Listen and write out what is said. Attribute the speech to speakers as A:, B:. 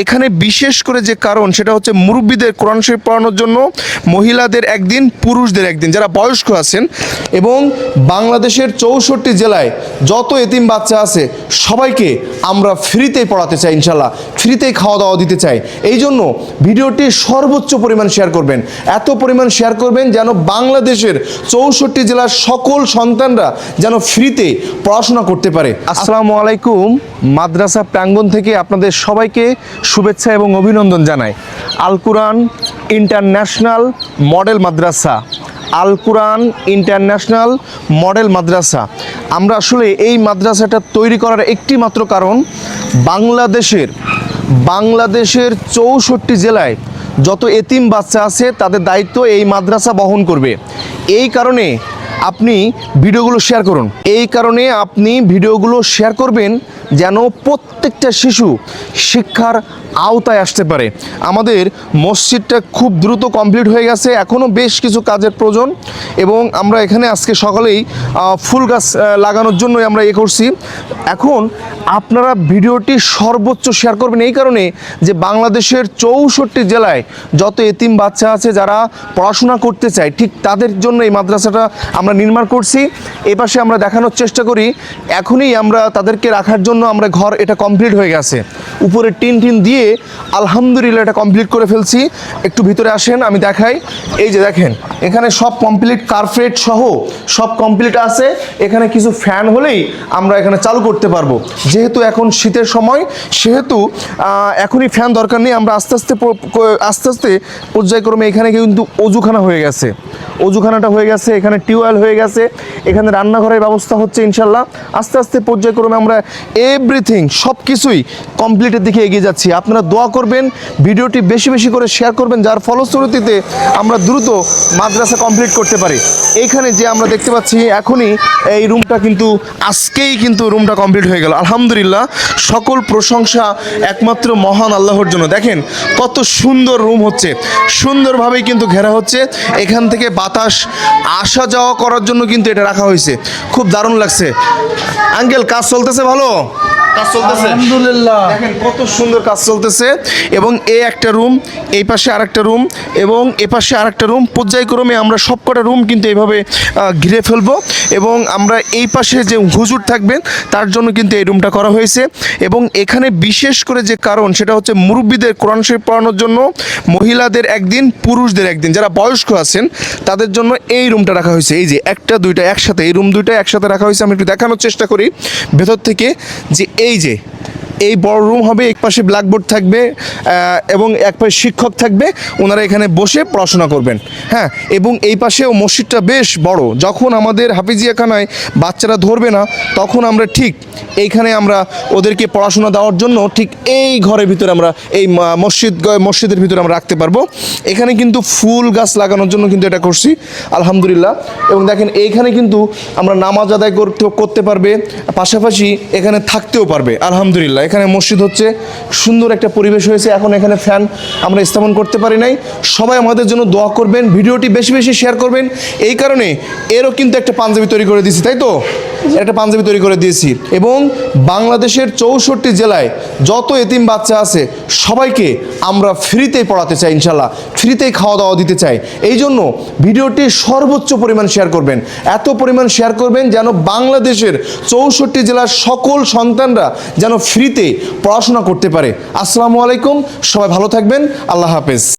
A: এখানে বিশেষ করে যে কারণ, সেটা হচ্ছে মুরব্বীদের কোরআন শরীফ পড়ানোর জন্য মহিলাদের একদিন, পুরুষদের একদিন, যারা বয়স্ক আছেন এবং বাংলাদেশের চৌষট্টি জেলায় যত এতিম বাচ্চা আছে, সবাইকে আমরা ফ্রিতে পড়াতে চাই ইনশাল্লাহ, ফ্রিতেই খাওয়া দাওয়া দিতে চাই। এই জন্য ভিডিওটি সর্বোচ্চ পরিমাণ শেয়ার করবেন। এত পরিমাণ শেয়ার করবেন যেন বাংলাদেশের চৌষট্টি জেলার সকল সন্তানরা যেন ফ্রিতে পড়াশোনা করতে পারে। আসসালামু আলাইকুম। মাদ্রাসা প্রাঙ্গণ থেকে আপনাদের সবাইকে শুভেচ্ছা এবং অভিনন্দন জানাই। আল কুরআন ইন্টারন্যাশনাল মডেল মাদ্রাসা। আল কুরআন ইন্টারন্যাশনাল মডেল মাদ্রাসা। আমরা আসলে এই মাদ্রাসাটা তৈরি করার একটি মাত্র কারণ, বাংলাদেশের বাংলাদেশের চৌষট্টি জেলায় যত এতিম বাচ্চা আছে, তাদের দায়িত্ব এই মাদ্রাসা বহন করবে। এই কারণে আপনি ভিডিওগুলো শেয়ার করুন। এই কারণে আপনি ভিডিওগুলো শেয়ার করবেন যেন প্রত্যেকটা শিশু শিক্ষার আওতায় আসতে পারে। আমাদের মসজিদটা খুব দ্রুত কমপ্লিট হয়ে গেছে, এখনও বেশ কিছু কাজের প্রয়োজন এবং আমরা এখানে আজকে সকালেই ফুল গাছ লাগানোর জন্যই আমরা এ করছি। এখন আপনারা ভিডিওটি সর্বোচ্চ শেয়ার করবেন এই কারণে যে বাংলাদেশের চৌষট্টি জেলায় যত এতিম বাচ্চা আছে যারা পড়াশোনা করতে চায়, ঠিক তাদের জন্য এই মাদ্রাসাটা আমরা নির্মাণ করছি। এ পাশে আমরা দেখানোর চেষ্টা করি, এখনই আমরা তাদেরকে রাখার জন্য আমরা ঘর এটা কমপ্লিট হয়ে গেছে। উপরে টিন টিন দিয়ে আলহামদুলিল্লাহ এটা কমপ্লিট করে ফেলছি। একটু ভিতরে আসেন, আমি দেখাই। এই যে দেখেন, এখানে সব কমপ্লিট কার্পেট সহ সব কমপ্লিট আছে। এখানে কিছু ফ্যান হলেই আমরা এখানে চালু করতে পারব। যেহেতু এখন শীতের সময়, সেহেতু এখনই ফ্যান দরকার নেই। আমরা আস্তে আস্তে আস্তে আস্তে পর্যায়ক্রমে এখানে কিন্তু অজুখানা হয়ে গেছে। অজুখানাটা হয়ে গেছে, এখানে টিউবওয়েল হয়ে গেছে। এখানে রান্নাঘরের ব্যবস্থা হচ্ছে ইনশাল্লাহ। আস্তে আস্তে পর্যায়ক্রমে আমরা এভরিথিং সব কিছুই কমপ্লিটের দিকে এগিয়ে যাচ্ছি। আপনারা দোয়া করবেন, ভিডিওটি বেশি বেশি করে শেয়ার করবেন, যার ফলশ্রুতিতে আমরা দ্রুত মাদ্রাসা কমপ্লিট করতে পারি। এইখানে যে আমরা দেখতে পাচ্ছি, এখনই এই রুমটা কিন্তু, আজকেই কিন্তু রুমটা কমপ্লিট হয়ে গেল। আলহামদুলিল্লাহ, সকল প্রশংসা একমাত্র মহান আল্লাহর জন্য। দেখেন, কত সুন্দর রুম হচ্ছে। সুন্দরভাবেই কিন্তু ঘেরা হচ্ছে। এখান থেকে বাতাস আসা যাওয়া করার জন্য কিন্তু এটা রাখা হয়েছে। খুব দারুণ লাগছে। আঙ্কেল কাজ চলতেছে ভালো? কাজ চলতেছে।
B: আলহামদুলিল্লাহ।
A: দেখেন কত সুন্দর কাজ চলতেছে। এবং এ একটা রুম এই পাশে আরেকটা রুম এবং এ পাশে আরেকটা রুম পর্যায়ক্রমে আমরা সবকটা রুম কিন্তু এইভাবে ঘিরে ফেলব। এবং আমরা এই পাশে যে হুজুর থাকবেন, তার জন্য কিন্তু এই রুমটা করা হয়েছে। এবং এখানে বিশেষ করে যে কারণ, সেটা হচ্ছে মুরব্বীদের কোরআন শরীফ পড়ানোর জন্য, মহিলাদের একদিন, পুরুষদের একদিন, যারা বয়স্ক আছেন, তাদের জন্য এই রুমটা রাখা হয়েছে। এই যে একটা, দুইটা, একসাথে, এই রুম দুইটা একসাথে রাখা হয়েছে। আমি একটু দেখানোর চেষ্টা করি ভেতর থেকে যে এই যে এই বড় রুম হবে, এক পাশে ব্ল্যাকবোর্ড থাকবে এবং এক পাশে শিক্ষক থাকবে, ওনারা এখানে বসে পড়াশোনা করবেন। হ্যাঁ এবং এই পাশেও মসজিদটা বেশ বড়। যখন আমাদের হাফিজিয়াখানায় বাচ্চারা ধরবে না, তখন আমরা ঠিক এইখানে আমরা ওদেরকে পড়াশোনা দেওয়ার জন্য ঠিক এই ঘরের ভিতরে আমরা, এই মসজিদ, মসজিদের ভিতরে আমরা রাখতে পারব। এখানে কিন্তু ফুল গাছ লাগানোর জন্য কিন্তু এটা করছি, আলহামদুলিল্লাহ। এবং দেখেন, এইখানে কিন্তু আমরা নামাজ আদায় করতে করতে পারবে, পাশাপাশি এখানে থাকতেও পারবে, আলহামদুলিল্লাহ। এখানে মসজিদ হচ্ছে, সুন্দর একটা পরিবেশ হয়েছে, এখন এখানে ফ্যান আমরা স্থাপন করতে পারি নাই। সবাই আমাদের জন্য দোয়া করবেন, ভিডিওটি বেশি বেশি শেয়ার করবেন। এই কারণে এরও কিন্তু একটা পাঞ্জাবি তৈরি করে দিয়েছি, তাই তো? একটা পাঞ্জাবি তৈরি করে দিয়েছি। এবং বাংলাদেশের চৌষট্টি জেলায় যত এতিম বাচ্চা আছে, সবাইকে আমরা ফ্রিতেই পড়াতে চাই, ইনশাল্লাহ। ফ্রিতেই খাওয়া দাওয়া দিতে চাই। এই জন্য ভিডিওটি সর্বোচ্চ পরিমাণ শেয়ার করবেন। এত পরিমাণ শেয়ার করবেন যেন বাংলাদেশের চৌষট্টি জেলার সকল সন্তানরা যেন ফ্রিতে পড়াশোনা করতে পারে। আসসালামু আলাইকুম সবাই ভালো থাকবেন আল্লাহ হাফেজ।